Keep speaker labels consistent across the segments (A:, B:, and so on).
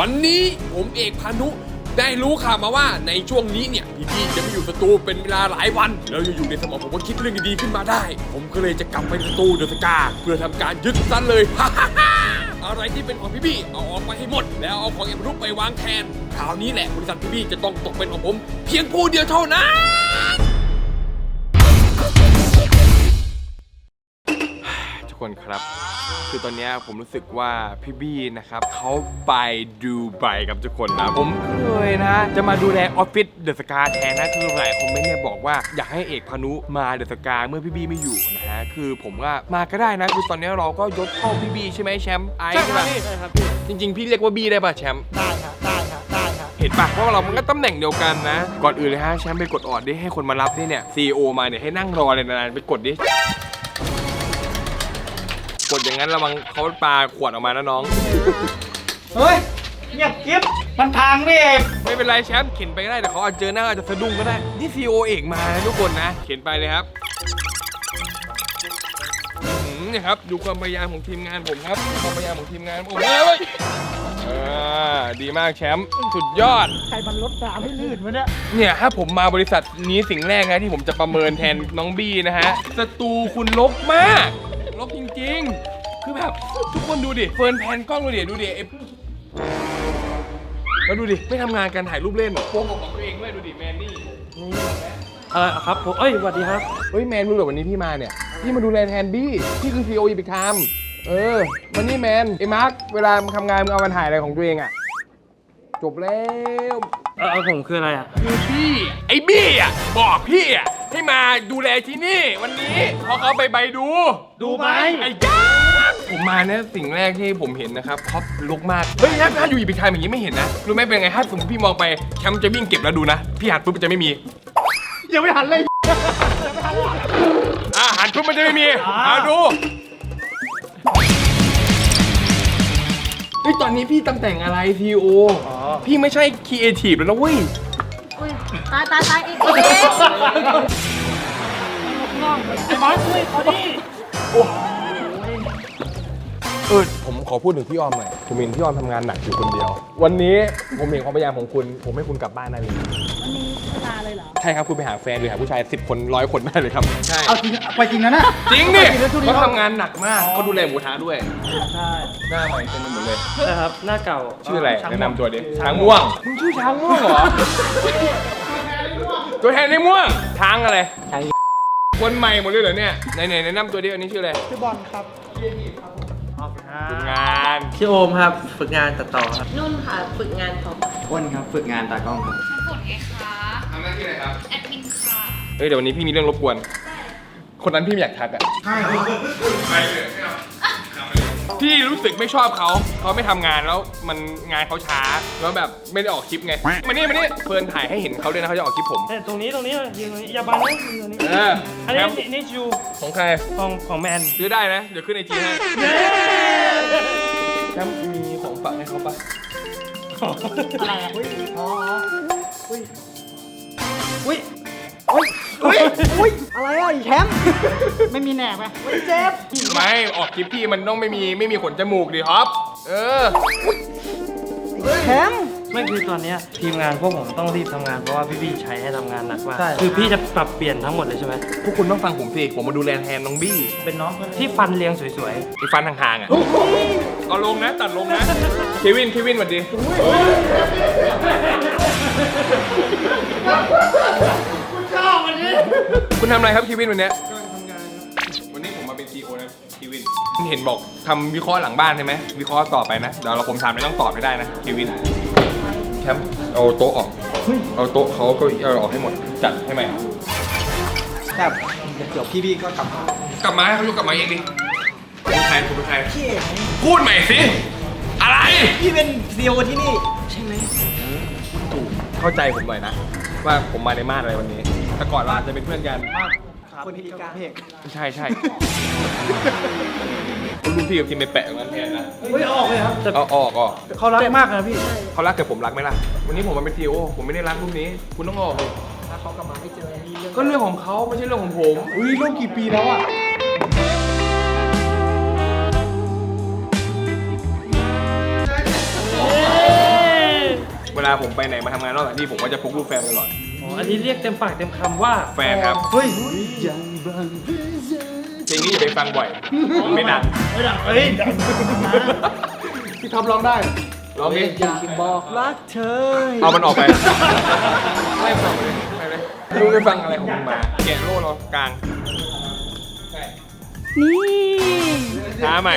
A: วันนี้ผมเอกพานุได้รู้ข่าวมาว่าในช่วงนี้เนี่ยพี่ๆจะไม่อยู่สตูเป็นเวลาหลายวัน แล้วอยู่ๆในสมองผมก็คิดเรื่องดีๆขึ้นมาได้ ผมก็เลยจะกลับไปสตูเดอะสกาเพื่อทำการยึดซันเลย อะไรที่เป็นของพี่ๆเอาออกไปให้หมด แล้วเอาของเอกพานุไปวางแทนคราวนี้แหละบริษัทพี่ๆจะต้องตกเป็นของผม เพียงผู้เดียวเท่านั้นทุกคนครับ คือตอนเนี้ยผมรู้สึกว่าพี่บี้นะครับเขาไปดูไบกับทุกคนนะผมเคยนะ จะมาดูแลออฟฟิศเดอะสกาแทนนะคือหลายคอมเมนต์เนี่ยบอกว่าอยากให้เอกพานุมาเดอะสกาเมื่อพี่บี้ไม่อยู่นะฮะคือผมว่ามาก็ได้นะคือตอนเนี้ยเราก็ยศเท่าพี่บี้ใช่ไหมแชมป์ไอซ์
B: ใช่
A: ใช่
B: ครั
A: ปะ
B: บพี่ใช่ครับพี่
A: จริง ๆ พี่เรียกว่าบี้ได้ป่ะแชมป์
B: ได้ครับได้ครับได้ครับ
A: เห็นปะว่าเรามันก็ตำแหน่งเดียวกันนะ ก่อนอื่นเลยฮะแชมป์ไปกดออดดิให้คนมารับดิเนี่ยซีโอมาเนี่ยให้นั่งรอเลยนานๆไปกดดิ กดอย่างนั้นระวังเขาปาขวดออกมานะน้อง
B: เฮ้ยเงียบกิ๊บมันพังพี่เอก
A: ไม่เป็นไรแชมป์เข็นไปก็ได้แต่เขาอาจจะเจอหน้าอาจจะสะดุ้งก็ได้ นี่ซีโอเอกมานะทุกคนนะ เข็นไปเลยครับอืมนี่ครับดูความพยายามของทีมงานผมครับความพยายามของทีมงานผมเฮ้ยอ่าดีมากแชมป์สุดยอด
B: ใครมันลดน้ำให้ลื่นวะเนี่ย
A: เนี่ยถ้าผมมาบริษัทนี้สิ่งแรกนะที่ผมจะประเมินแทนน้องบี้นะฮะสตูคุณลกมาก ลกจริง ๆ คือแบบทุกคนดูดิ เฟิร์นแพนกล้องดูดิ ดูดิไอ้แล้วดูดิ ไม่ทำงานกันถ่ายรูปเล่นโปงของตัวเองด้วยดูดิแมนนี่
B: อะไรครับผมเอ้ยสวัสดีครับ
A: เฮ้ยแมนรู้เหรอวันนี้พี่มาเนี่ย พี่มาดูแลแทนบี้ พี่คือซีโออีพิคามเออวันนี้แมนไอ้มาร์คเวลามึงทำงานมึงเอามาถ่ายอะไรของตัวเองอะจบแล้ว
B: เออผมคืออะไรอะ
A: คือพี่ไอ้บี้อะบอกพี่อะ ให้มาดูแลที่นี่ วันนี้เพราะเขาไปใบดู
B: ดูไหม
A: ไอ้จ้าผมมาเนี่ยสิ่งแรกที่ผมเห็นนะครับครอปลุกมาก เฮ้ยถ้าถ้าอยู่อีกทางอย่างนี้ไม่เห็นนะ รู้ไหมเป็นไงถ้าสมมติพี่มองไปแชมป์จะวิ่งเก็บแล้วดูนะ พี่หันปุ๊บมันจะไม่มี
B: ยังไม่หันเลย
A: อะหันปุ๊บมันจะไม่มี
B: อ่า
A: มาดูเฮ้ยตอนนี้พี่ตำแหน่งอะไรทีโอ
B: อ๋อ
A: พี่ไม่ใช่ครีเอทีฟแล้วนะเว้ย
C: อุ้ย ตายตายตายอีกอีก
B: ไอ้บอสช่วยเขาดิ
A: เออผมขอพูดถึงพี่ออมหน่อยผมเห็นพี่ออมทำงานหนักอยู่คนเดียว วันนี้ผมเห็นความพยายามของคุณ ผมให้คุณกลับบ้านได้เลย
C: วันนี้เวลาเลยเหรอ
A: ใช่ครับคุณไปหาแฟนหรือหาผู้ชาย 10 คนร้อยคนได้เลยครับ ใช่
B: เอาจริงไปจริงนะน่ะ
A: จริงดิเขาทำงานหนักมากเขาดูแลหมูท้าด้วย
B: ใช่
A: หน้าใหม่เต็มไปหมดเลย
B: นะครับ หน้าเก่า
A: ชื่ออะไรแนะนำตัวดิ
B: ช้า
A: งงม่วง มึงชื่อช้างม่วงเหรอ ตัวแทนในม่วงช้างอะไร
B: ช้าง
A: คนใหม่หมดเลยเหรอเนี่ยไหนไหนแนะนำตัวดิอันนี้ชื่ออะไร
B: ชื่อบอลครับขอบคุณครั
A: ฝึก
B: บ
A: งาน
D: ชื่อโอมครับ ฝึกงานตัดต่อครับ
C: นุ่นค่ะ ฝึกงานของ
D: อ้นครับ ฝึกงานตากล้องครับ
E: น้ำฝนไงคะ
A: ทำหน้าที่อะไรครับ
E: แอดมินค่ะ
A: เฮ้ยเดี๋ยววันนี้พี่มีเรื่องรบกวน คนนั้นพี่ไม่อยากทักอะ
B: ใช่
A: ไปเลย ไม่เอาพี่รู้สึกไม่ชอบเขาเขาไม่ทำงานแล้วมันงานเขาช้าแล้วแบบไม่ได้ออกคลิปไงมานี่มานี่เฟิร์นถ่ายให้เห็นเขาด้วยนะเขาจะออกคลิปผม
B: เนี่ยตรงนี้ตรงนี้ยืนตรงนี้อย่าบังนะยืนตรงนี้
A: เออ
B: อัน
A: แช
B: นี้
A: มป์
B: นี่นี่ชู
A: ของใคร
B: ของของแมน
A: ซื้อได้นะ เดี๋ยวขึ้นไอจีให้แชมป์มีของฝากให้เขาปะ
B: อะไรอะอุ้ยอ๋ออุ้ยอุ้ย
A: อุ้ย
B: อุ้ยอะไรอะอีแชมป์ไม่มีแหนบไหมอุ้ยเจ็บ
A: ไม่ออกคลิปพี่มันต้องไม่มีไม่มีขนจมูกดิครับ เออ
B: แชมป์ ไม่คือตอนเนี้ยทีมงานพวกผมต้องรีบทำงานเพราะว่าพี่บี้ใช้ให้ทำงานหนักมาก
D: ใช่
B: คือพี่จะปรับเปลี่ยนทั้งหมดเลยใช่ไหม
A: พวกคุณต้องฟังผมสิ ผมมาดูแลแทนน้องบี้
B: เป็นน้องที่ฟันเรียงสวย
A: ไอ้ฟันห่างๆอะเอาลงนะ ตัดลงนะ เควิน เควินสวัสดี คุณทำอะไรครับเควินวันเนี้ยวันนี้ผมมาเป็นซีโอนะเควินเห็นบอกทำวิเคราะห์หลังบ้านใช่ไหมวิเคราะห์ต่อไปนะเดี๋ยวเราผมถามเลยต้องตอบให้ได้นะเควินแชมป์เอาโต๊ะออกเอาโต๊ะเขาก็เอาออกให้หมดจัดให้ใหม่
D: แบบเดี๋ยวพี่บี้ก็กลับมาก
A: ลับมาให้เขายกกลับมาเองดิคุณเป็นใครคุณเป็นใครพูดใหม่สิอะไร
D: พี่เป็นซีโอที่นี่ ใช่ไหม
A: เข้าใจผมหน่อยนะ ว่าผมมาในมาดอะไรวันนี้ แต่ก่อนเราอาจจะเป็นเพื่อนกัน
D: คนที่การเพก
A: ใช่ใช่คุณรุ่นพี่กับทีมไปแปะกันแทนนะ
B: ๆเฮ้ยออกเลยครับแต่
A: เอาออกออก
B: เขารักมากนะพี่
A: เขารักแต่ผมรักไหมล่ะ วันนี้ผมมาเป็นทีโอผมไม่ได้รักรูปนี้ คุณต้องออกดิ
D: ถ้าเขากลับมาไม่เจอมีเรื่อง
A: ก็เรื่องของเขาไม่ใช่เรื่องของผม
D: อุ้ยร่วมกี่ปีแล้วอะ
A: ลาผมไปไหนมาทำงานนอกสถานที่ผมก็จะพกรูปแฟนตลอด
B: อ๋ออันนี้เรียกเต็มปากเต็มคำว่า
A: แฟนครับ
B: เฮ้ย
A: เพลงนี้อย่าไปฟังบ่อยมันไม่ดัง
B: ไม่ดังเฮ้ยดัง
D: พี่ท็อปร้องได้
A: ร้องดิ
D: อยากบอกรักเธอ
A: เอามันออกไปไม่ฟังเลยไปเลยไม่รู้ไปฟังอะไรของมึงมาแกะโล่เรากลาง
C: นี่
A: ช้าใหม่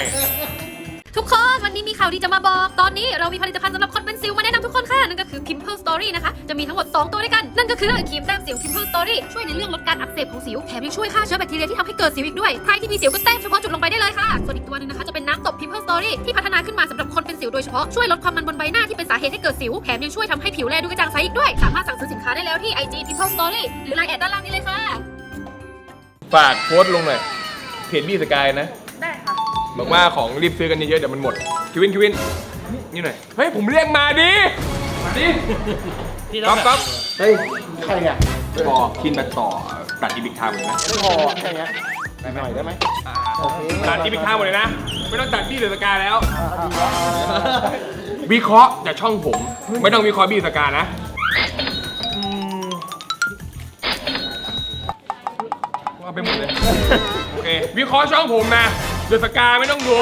E: ทุกคนวันนี้มีข่าวดีจะมาบอก ตอนนี้เรามีผลิตภัณฑ์สำหรับคนเป็นสิวมาแนะนำทุกคนค่ะ นั่นก็คือ Pimple Story นะคะ จะมีทั้งหมด 2 ตัวด้วยกัน นั่นก็คือครีมแต้มสิว Pimple Story ช่วยในเรื่องลดการอักเสบของสิวแถมยังช่วยฆ่าเชื้อแบคทีเรียที่ทำให้เกิดสิวอีกด้วย ใครที่มีสิวก็แต้มเฉพาะจุดลงไปได้เลยค่ะ ส่วนอีกตัวหนึงนะคะจะเป็นน้ำตบ Pimple Story ที่พัฒนาขึ้นมาสำหรับคนเป็นสิวโดยเฉพาะช่วยลดความมันบนใบหน้าที่เป็นสาเหตุให้เกิดสิวแถมยังช่วยทำให้ผิวแลดูกระจ่างใสอีกด้วย สามารถสั่งซื้อสินค้าได้แล้วที่ IG Pimple Story หรือ Line แอดด้านล่างนี้เลยค่ะ
A: ฝากโพสต์ลงหน่อยเพจบี้สกายนะ
E: ได้ค่ะ
A: บอกว่าของรีบซื้อกันเยอะๆเดี๋ยวมันหมด คิวินคิวินนี่หน่อย เฮ้ย ผมเรียกมาดิ มาดิ
B: พี่
A: ก๊อฟก๊อฟ
D: เฮ้ยใครอะ
A: พอคินมาต่อตัดอีพิกทามเลยนะ
D: ไม่พอแค่เนี้ยไปหน่อยได้ไหมโอเค
A: ตัดอีพิกทามหมดเลยนะ ไม่ต้องตัดบี้เดอะสกาแล้ว วิเคราะห์จากช่องผม ไม่ต้องวิเคราะห์บี้สกานะ
B: อืม
A: ว่าไปหมดเลย โอเค วิเคราะห์ช่องผมนะเดอะสกาไม่ต้องดู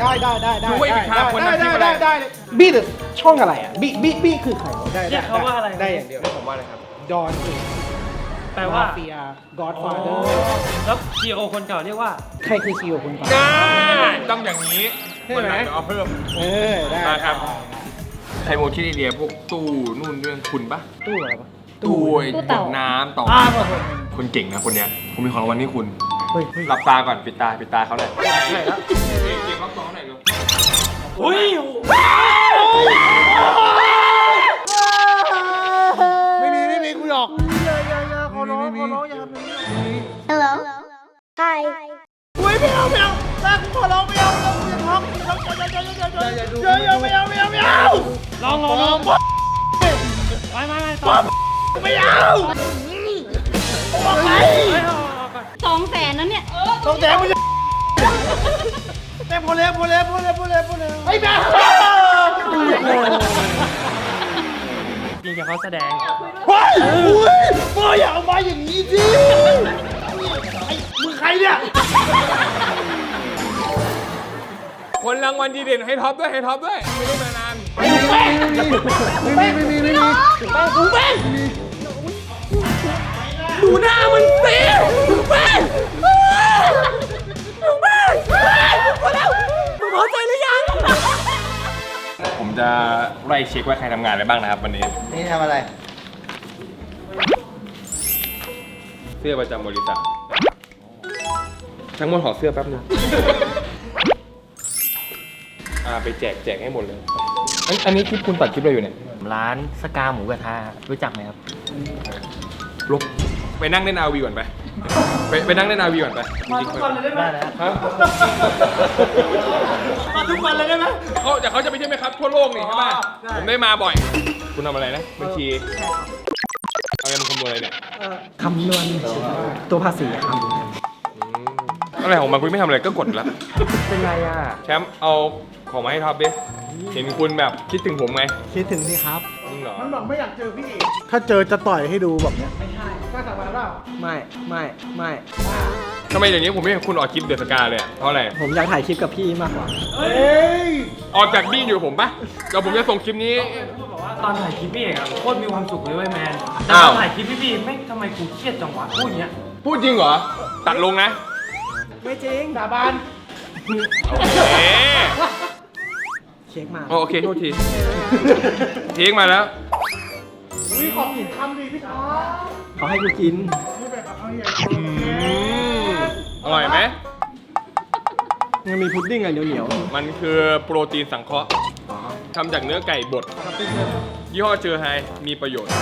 D: ได้ได้ได้ได้
A: ดูไว้อีกครับคน
D: ได้
A: ทำคลิ
D: ได้
A: ปอะไร
D: ได้ได้บี้เดอะ ช่องอะไรอะบี้บี้บี้คือใครได้
B: เรียกเขาว่าอะไร
D: ได้อย่างเดียว
A: ผมว่าอะไรครับ
D: ดอนเอง
B: แปลว่า
D: เฟียกอดฟาเดอ
B: อ๋
D: ร์
B: อแล้ว CEO คนเก่าเรียกว่า
D: ใครคือซีโอคุณก่อน
A: น่าต้องอย่างนี้
D: ใช่
A: วัน
D: ไหม
A: หลังเดี๋ยวเอาเพิ่ม
D: เออได้
A: มาครับ ไทโมคิดไอเดียพวกตู้นู่นเรื่องคุณปะ
D: ตู้อะไรปะ
A: ตู้ไอ้
C: ตู้เต่า
A: น้ำต่อ
B: อ้าวผม
A: คนเก่งนะคนเนี้ย ผมมีของรางวัลให้คุณ
D: เฮ้ยเฮ้ย
A: หลับตาก่อนปิดตาปิดตาเขาหน่อย
D: ใช่แล้ว
A: เก่งรับสองหน่อยดู
B: อุ้ย
D: ไม่มีไม่มีกูหยอกอย่าอย่าอย่าขอร้องขอร้องอย่าทำอย่างนี้
C: Hello Hi
D: เฮ้ยไม่เอาไม่เอาตากูขอร้องไม่เอาเราอย่าท้องอย่าอย่าอย่าอย่าอย่าอย่าไม่เอาไม่เอาไม่เอา
B: ลองลองลองไม่ไม่ไม่ต่อ
D: ไม่เอาบอกไป
B: เฮ้ยเอาเอาก่อน
C: สองแสนนั้นเนี่ย
D: ต้องแจกมึง แต่พอแล้วพอแล้วพอแล้วพอแล้วพอแล้วไอ้แม่
B: จริงๆเขาแสดง
D: เฮ้ยอุ้ยพ่ออย่าเอามาอย่างนี้สิไอ้มึงใครเนี่ย
A: คนรางวัลดีเด่นให้ท็อปด้วยให้ท็อปด้วยไม่ได้มานาน
D: แป้งไม่มีไม่มีไม่มีแป้งกูแป้ง
A: ดูหน้ามันสิดูแป้ง พอใจหรือยัง ผมจะไล่เช็คว่าใครทำงานไรบ้างนะครับวันนี้
D: นี่ทำอะไร
A: เสื้อประจำบริษัททั้งหมดขอเสื้อแป๊บนึงอ่าไปแจกแจกให้หมดเลยอันอันนี้คลิปคุณตัดคลิปอะไรอยู่เนี่ย
B: ร้านสกาหมูกระทะรู้จักไหมครับ
A: ลบ ไปนั่งเล่นอาวีก่อนไป ไปไปนั่งเล่นอาวีก่อนไปจริงๆ
B: ได้แล้ว
A: ฮะ
D: มาทุกวันเลยได้ไหม
A: เขาแต่เขาจะไปใช่ไหมครับทั่วโลกนี่ใช่ป่ะผมได้มาบ่อย คุณทำอะไรนะบัญชีเอาอะไรมาคำนวณอะไรเนี่ย
D: คำนวณตัวภาษีครับ
A: อืมอะไรของมันคุณไม่ทำอะไรก็กดแล้ว
D: เป็นไรอะ
A: แชมป์เอาของมาให้ท็อปดิเห็นคุณแบบคิดถึงผมไง
D: คิดถึงสิครับ
A: จริงเหรอ
D: มันบอกไม่อยากเจอพี่ ถ้าเจอจะต่อยให้ดูแบบเนี้ยไม่ใช่ กล้าสาบานเปล่าไม่ไม่ไม่
A: ทำไมเดี๋ยวนี้ผมไม่เห็นคุณออกคลิปเดือดสกาเลยอะเพราะอะไร
D: ผมอยากถ่ายคลิปกับพี่มากกว่า เฮ้ย
A: ออกจากบี้อยู่กับผมปะเดี๋ยวผมจะส่งคลิปนี้
B: พูดบอกว่าตอนถ่ายคลิปพี่เอกอะโคตรมีความสุขเลยเว้ยแมนแต่
A: อ้า
B: ต
A: ว
B: อนถ่ายคลิปพี่พี่ไม่ทำไมกูเครียดจังวะพูดอย่างเงี้ย
A: พูดจริงเหรอ ตัดลงนะ
D: ไม่จริงสาบาน
A: โอเค
D: เช็คมา
A: อ๋อโอเคโทษทีเทคมาแล้ว
D: อุ้ยขอกินคำดีพี่ท็อป เขาให้กูกิน
A: อืมอร่อยไหม
D: ยังมีพุดดิ้งอะเหนียว
A: มันคือโปรตีนสังเคราะห์ทำจากเนื้อไก่บด ยี่ห้อเจอไฮมีประโยชน์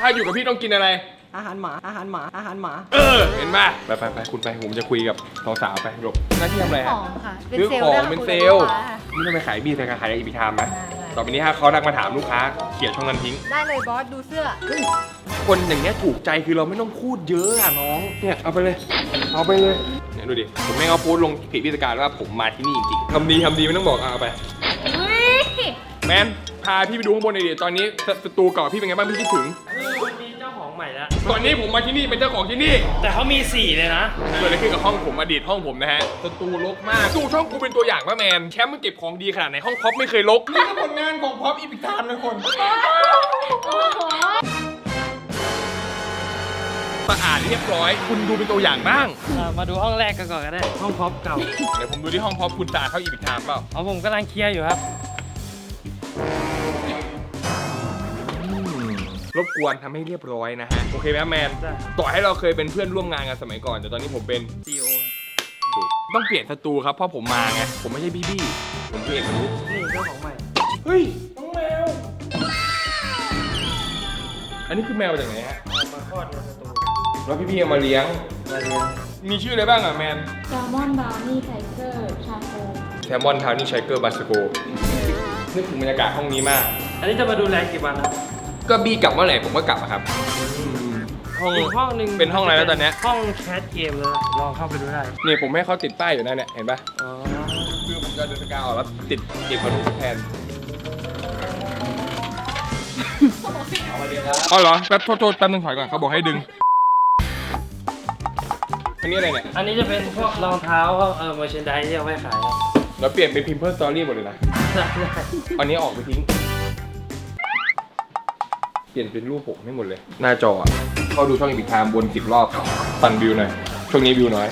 A: ถ้าอยู่กับพี่ต้องกินอะไร
D: ๆ อาหารหมาอาหารหมาอาหารหมา
A: เออเห็นป่ะไปไปไปคุณไปผมจะคุยกับสาวๆไปหลบหน้าที่ทำอะไร
C: ข
A: ฮะ
C: องค่ะ
A: ซื้อของเป็นเซลล์นี่ต้องไปขายบีสาขาขายอีพีทามนะต่อไปนี้ถ้าเขาทักมาถามลูกค้าเขียนช่องนั้นทิ้ง
C: ได้เลยบอส ดูเสื้อ
A: คนอย่างเงี้ยถูกใจคือเราไม่ต้องพูดเยอะอะน้อง เนี่ยเอาไปเลย เอาไปเลยเนี่ยดูดิ ผมแม่งเอาโพสต์ลงเพจพิธการว่าผมมาที่นี่จริงๆทำดีทำดีไม่ต้องบอกเอาไป แมนพาพี่ไปดูข้างบนหน่อยดิตอนนี้สสตูเก่าพี่เป็นไงบ้างพี่คิดถึง ตอนนี้ผมมาที่นี่เป็นเจ้าของที่นี่
B: แต่เขามีสี่เลยนะ
A: เกิดอะไรขึ้นกับห้องผมอดีตห้องผมนะฮะสตูรกมากดูช่องกูเป็นตัวอย่างว่าแมน แชมป์มันเก็บของดีขนาดไหนห้องพ็อปไม่เคยรกนี่ก็ผลงานของพ็อปอีพิกทามนะคนสะอาดเรียบร้อย คุณดูเป็นตัวอย่างบ้าง
B: อะมาดูห้องแรกกันก่อนก็ได้ ห้องพร็อพเก่า
A: เดี๋ยวผมดูที่ห้องพ็อปคุณสะอาดเท่าอีพิกทามเปล่า
B: เอาผมกำลังเคลียร์อยู่ครับ
A: บกวนทำให้เรียบร้อยนะฮะ โอเคไหมแมน
B: ได้
A: ต่อให้เราเคยเป็นเพื่อนร่วมงานกันสมัยก่อน แต่ตอนนี้ผมเป็น
B: CEO
A: ถูกต้องเปลี่ยนสตูครับ เพราะผมมาไง ผมไม่ใช่พี่บี้ผมคือเอกมนุษย์
B: นี่เจ้าของใหม่
A: เฮ้ย น้องแมว อันนี้คือแมวจากไหนฮะ
B: เอามาคลอดในสตู
A: แล้วพี่พี่เอามาเลี้ยง
B: มาเรียน
A: มีชื่ออะไรบ้างอะแมน
C: แซลมอนบราวนี่ไทเกอร์ชาโค
A: แซมมอนทาวนี่ไชเกอร์บาสโกนึกถึงบรรยากาศห้องนี้มาก
B: อันนี้จะมาดูแลกี่วันครับ
A: ก็บี้กลับเมื่อไหร่ผมก็กลับอะครับ ห้อง
B: อีกห้องหนึ่ง
A: เป็นห้องอะไรแล้วตอนเนี้ย
B: ห้องแคสเกมเลยลองเข้าไปดูได้
A: นี่ผมให้เขาติดป้ายอยู่นั่นเนี่ยเห็นปะ
B: อ๋อ
A: คือผมจะเดินสกาวออกแล้วติดเอกมนุษย์แทนอ๋อเหรอแป๊บโทษโทษแป๊บนึงถอยก่อนเขาบอกให้ดึง อันนี้อะไรเนี่ย
B: อันนี้จะเป็นพวกรองเท้าเออเมอร์เชนไดที่เอาไว้ขายครับ
A: เราเปลี่ยนเป็นพิมพ์เพิ่มสตอรี่หมดเลยนะ
B: ได้ได้
A: อันนี้ออกไปทิ้ง เปลี่ยนเป็นรูปผมให้หมดเลย หน้าจออะเข้าดูช่องอีพิคามบนสิบรอบตันวิวหน่อยช่วงนี้วิวน้อย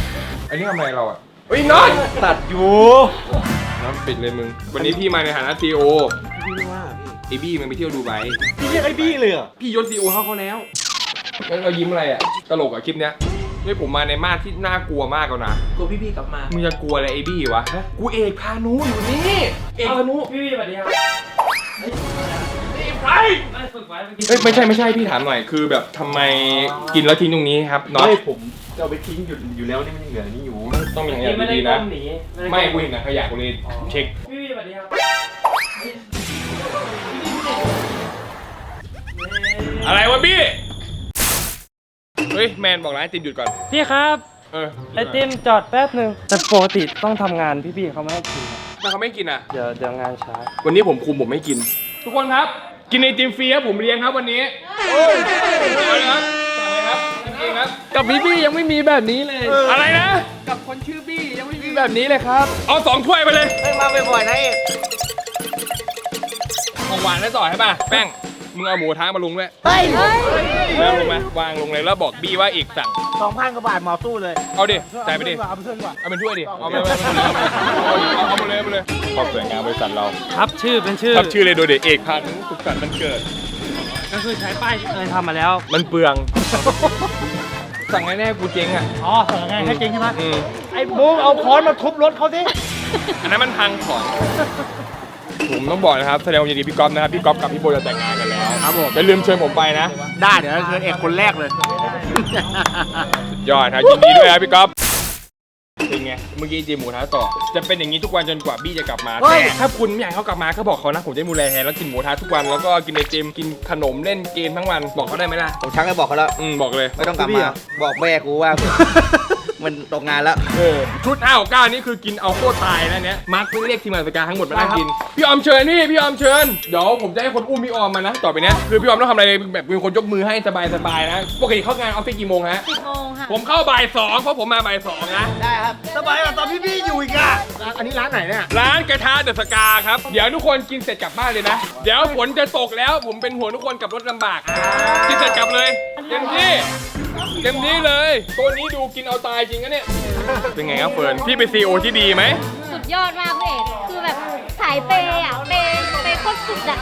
A: อันนี้ทำอะไรเราอะเฮ้ยน้อย
B: ตัดอยู่
A: น้ำปิดเลยมึง วันนี้พี่มาในฐานะซีโอ
B: พี่ว่า
A: ไอบี้มันไปเที่ยวดูไบ
B: พี่เรียกไอ้บี้เลยเหรอ
A: พี่ยศซีโอเข้าเขาแล้วงั้นเรายิ้มอะไรอะตลกอะคลิปเนี้ยนี่ผมมาในมาสที่น่ากลัวมากแล้วนะ
D: กลัวพี่ๆกลับมา
A: มึงจะกลัวอะไรไอบี้วะกูเอกพานุอยู่นี่เอกพานุ
B: พี่บี้สวัสดีครับ
A: ไป
B: ไม่ ฝึกไว้เมื่อกี้
A: เอ้ยไม่ใช่ไม่ใช่พี่ถามหน่อยคือแบบทำไมกินแล้วทิ้งตรงนี้ครับน็อต
F: ไม่ผมจะเอาไปทิ้งอยู่อยู่แล้วนี่มันยังเหลือนี่อยู่
A: ต้องมีอย่าง
B: พี่ไม่ได้
A: ดีๆ
B: ก้
A: นะ
B: มหนีด้
A: ไม่
B: ก้
A: กูเห็นนะขยะกูเลยเช็ค
B: พี่บี้สวัสดีครับ
A: อะไรวะบี้เฮ้ยแมนบอกร้านไอติมหยุดก่อน
B: พี่ครับ
A: เออ
B: ไอติมจอดแป๊บหนึ่งแต่ปกติต้องทำงานพี่ๆเขาไม่ให้กินครับ
A: ถ้าเขาไม่กินอะ
B: เดี๋ยวเดี๋ยวงานช้า
A: วันนี้ผมคุมผมไม่กิน ทุกคนครับ กินไอติมฟรีครับผมเลี้ยงครับวันนี้โอ้ยเอาเลยครับสั่งเลยครับนั่นเองครับ กับพี่บี้ยังไม่มีแบบนี้เลย อะไรนะ กับคนชื่อบี้ยังไม่มีแบบนี้เลยครับ เอาสองถ้วยไปเลย
D: มาบ่อยๆนะเอก
A: ของหวานได้ต่อใช่ป่ะแป้ง มึงเอาหมูท้ามาลุงด้วย
C: เฮ้ย
A: วางลงไหมวางลงเลยแล้วบอกบี้ว่าอีกสั่ง
D: สองพันกว่าบาทหมอสู้เลย
A: เอาดิจ่ายไปดิ
D: เอาไปเพื่อนก่อน
A: เอาเป็นถ้วยดิ เอาไปเลยเอาเอาไปเลยเอาไปเลยความสวยงามบริษัทเรา
B: ครับชื่อเป็นชื่อ
A: ครับชื่อเลยโดยเด็กเอกพานุสุขสันต์มันเกิด
B: ก็คือใช้ป้ายที่เคยทำมาแล้ว
A: มันเปลือง สั่งแน่ๆกูเจ๊งอะ
B: อ๋อสอนงานแค่จริงใช่ไหม
A: อืม
D: ไอ้บูมเอาค้อนมาทุบรถเขาสิ
A: อันนั้นมันพังของ ผมต้องบอกนะครับแสดงความยินดีพี่ก๊อฟนะครับพี่ก๊อฟกับพี่โบจะแต่งงานกันแล้วครับผมอย่าลืมเชิญผมไปนะ
D: ได้เดี๋ยวเชิญเอกคนแรกเลย
A: สุดยอดครับยินดีด้วยครับพี่ก๊อฟเป็นไงเมื่อกี้จีหมูท้าต่อ จะเป็นอย่างนี้ทุกวันจนกว่าบี้จะกลับมา
D: เฮ้ย
A: แต่ถ้าคุณไม่อยากให้เขากลับมาก็บอกเขานะผมจะดูแลแทนแล้วกินหมูท้าทุกวันแล้วก็กินไอติมกินขนมเล่นเกมทั้งวันบอกเขาได้ไหมล่ะ
D: ผมชักไปบอกเขาแล้ว
A: อืมบอกเลย
D: ไม่ต้องกลับมา บอกแม่กูว่า มันตกงานแล้ว
A: เออชุด5้าก้านี่คือกินเอาโคตรตายนะเนี้ยมาร์คเพิ่งเรียกทีมงานสกาทั้งหมดมานั่งกิน พี่ออมเชิญนี่พี่ออมเชิญ เดี๋ยวผมจะให้คนอุ้มพี่ออมมานะ ต่อไปเนี้ยคือพี่ออมต้องทำอะไรแบบมีคนยกมือให้สบายสบายๆนะ ปกติเข้างานออฟฟิศกี่โมงฮะ
C: สิบโมงค่ะ
A: ผมเข้าบ่ายสองเพราะผมมาบ่ายสองนะ
D: ได้ครับ สบายกว่าตอนพี่ๆอยู่อีกอะอันนี้ร้านไหนเนี่ย
A: ร้านกระทะเดอะสกาครับ เดี๋ยวทุกคนกินเสร็จกลับบ้านเลยนะ เดี๋ยวฝนจะตกแล้วผมเป็นห่วงทุกคนกับรถลำบาก กินเสร็จกลับเลย เต็มที่ เต็มที่เลย ตัวนี้ดูกินเอาตายจริงนะเนี่ย เป็นไงครับเฟิร์น พี่เป็นซีโอที่ดีไหม
C: สุดยอดมากพี่เอกคือแบบสายเปย์อะเปย์เปย์โคตรสุดอะ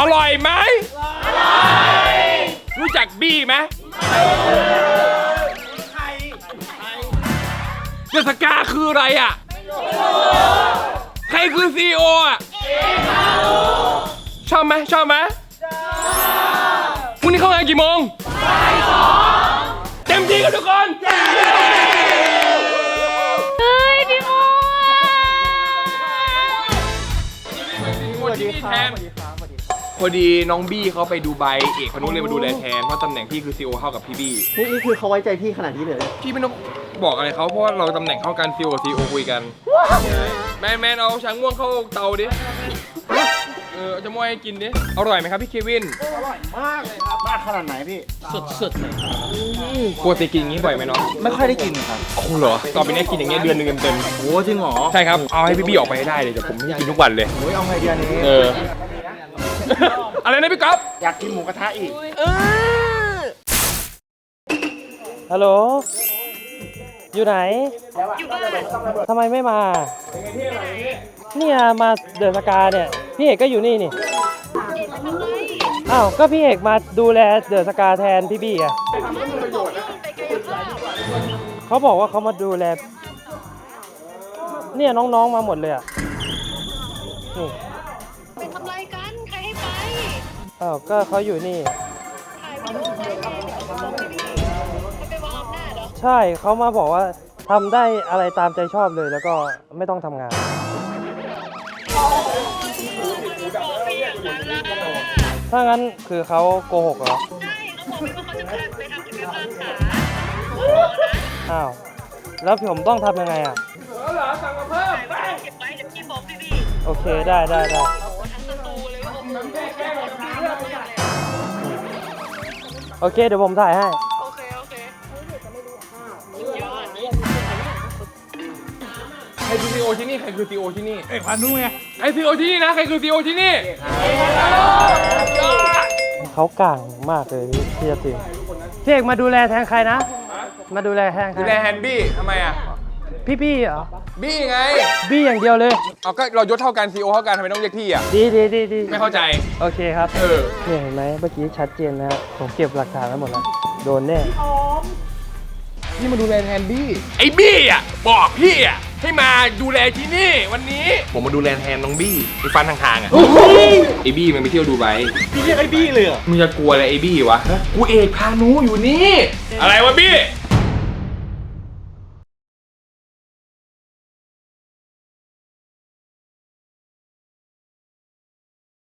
A: อร่อยไหมอร่อย รู้จักบี้ไหม กสกาคืออะไรอะ ใครคือซีโออะชอบไหมชอบไหมชอบวันนี้เข้างานกี่โมงเต็มที่กันทุกคน เฮ้ยพี่โมอะ สวัสดีครับ น้องบี้เขาไปดูไบเอกพนุเลยมาดูแลแทนเพราะตำแหน่งพี่คือซีโอเท่ากับพี่บี้
D: นี่นี่คือเขาไว้ใจพี่ขนาดนี้เลย
A: พี่ไม่ต้องบอกอะไรเขาเพราะว่าเราตำแหน่งเท่ากันซีโอกับซีโอคุยกันแมนแมนเอาช้างม่วงเข้าเตาดิเออเอาจะม่วยให้กินดิอร่อยไหมครับพี่เควิน
D: มากเลยครับมากขนาดไหนพี่สุดๆเลย
A: ปกติกินอย่างนี้บ่อยไหมเนาะ
D: ไม่ค่อยได้กินครับ
A: โอ้โหเหรอต่อไปเนี้กินอย่างเงี้ยเดือนหนึงเต็ม
D: โอ้จริงเหรอ
A: ๆใช่ครับเอาให้พี่บี้ออกไปให้ได้เลยเดี๋ยวผมกินทุกวันเลย
D: โอ้ยเอาไงเดียนี้
A: เออ อะไรนะพี่ก๊อฟ
D: อยากกินหมูกระทะอีก
B: ฮัลโหล อยู่ไหน ทำไมไม่มา เนี่ยมาเดอะสกาเนี่ย พี่เอกก็อยู่นี่นี่ อ้าว ก็พี่เอกมาดูแลเดอะสกาแทนพี่บี้อะเขาบอกว่าเขามาดูแล เนี่ยน้องๆมาหมดเลยอะนี่ อ้าวก็เขาอยู่นี่
E: ถ่ายวิดีโอไว้ไงส่งให้พี่มันไปวางอำนาจเหรอ
B: ใช่เขามาบอกว่าทำได้อะไรตามใจชอบเลย แล้วก็ไม่ต้องทำงานถ้างั้นคือเขาโกหกเหรอ
E: ใช่เขาบอกไว้ว่าเขาจะพาไปทำกิจกรรมอาสา
B: อ้าวแล้วผมต้องทำยังไงอะ
E: เก็บไว้เดี๋ยวพี่บอกพี่พี่
B: โอเคได้ได้ได้ โอเค เดี๋ยวผมถ่ายให้
E: โอเค โอเคยอด
A: ใครคือซีโอที่นี่ใครคือซีโอที่นี่
D: เอกพานุไง
A: ใครซีโอที่นี่นะใครคือซีโอที่นี่
B: เขากลางมากเลยพี่พี่จะติงพี่เอกมาดูแลแทนใครนะ มาดูแลแทนใคร
A: ดูแลแฮนบี้ทำไมอะ
B: พี่บี้เหรอ
A: บี้ไง
B: บี้อย่างเดียวเลย
A: เอาก็เรายศเท่ากันซีโอเท่ากันทำไมต้องเรียกพี่อะ
B: ดีดีดีดี
A: ไม่เข้าใจ
B: โอเคครับ
A: เออ
B: เนี่ยเห็นไหมเมื่อกี้ชัดเจนนะครับผมเก็บหลักฐานไว้หมดแล้ว โดนแน่
A: นี่มาดูแลแทนบี้ ไอ้บี้อะบอกพี่อะให้มาดูแลที่นี่วันนี้ผมมาดูแลแทนน้องบี้ไอ้ฟันทางๆอะไอ้บี้มันไปเที่ยวดูไบ
D: พี่เรียกไอ้บี้เลยเหรอ
A: มึงจะกลัวอะไรไอ้บี้วะกูเอกพานุอยู่นี่ อะไรวะบี้